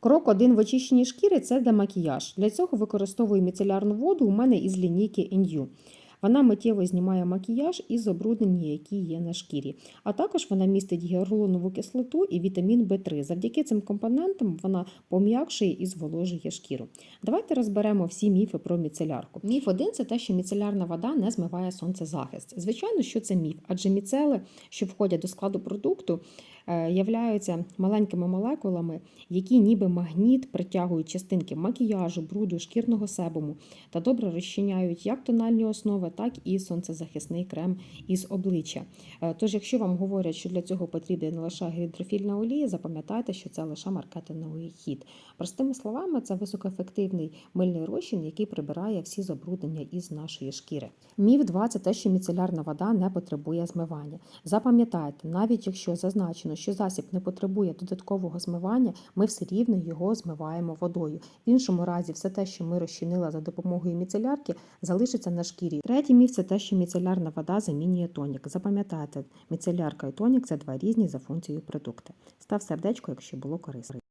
Крок один в очищенні шкіри це для макіяж. Для цього використовую міцелярну воду у мене із лінійки NU. Вона миттєво знімає макіяж і забруднення, які є на шкірі. А також вона містить гіалуронову кислоту і вітамін В3. Завдяки цим компонентам вона пом'якшує і зволожує шкіру. Давайте розберемо всі міфи про міцелярку. Міф один це те, що міцелярна вода не змиває сонцезахист. Звичайно, що це міф, адже міцели, що входять до складу продукту, е, являються маленькими молекулами, які ніби магніт притягують частинки макіяжу, бруду, шкірного себуму та добре розчиняють як тональні основи, так і сонцезахисний крем із обличчя. Е, Тож, якщо вам говорять, що для цього потрібна лише гідрофільна олія, запам'ятайте, що це лише маркетинговий хід. Простими словами, це високоефективний мильний розчин, який прибирає всі забруднення із нашої шкіри. Міф 2 – це те, що міцелярна вода не потребує змивання. Запам'ятайте, навіть якщо зазначено, що засіб не потребує додаткового змивання, ми все рівно його змиваємо водою. В іншому разі, все те, що ми розчинили за допомогою міцелярки, залишиться на шкірі. Третій міф це те, що міцелярна вода замінює тонік. Запам'ятайте, міцелярка і тонік це два різні за функцією продукти. Став сердечко, якщо було корисно.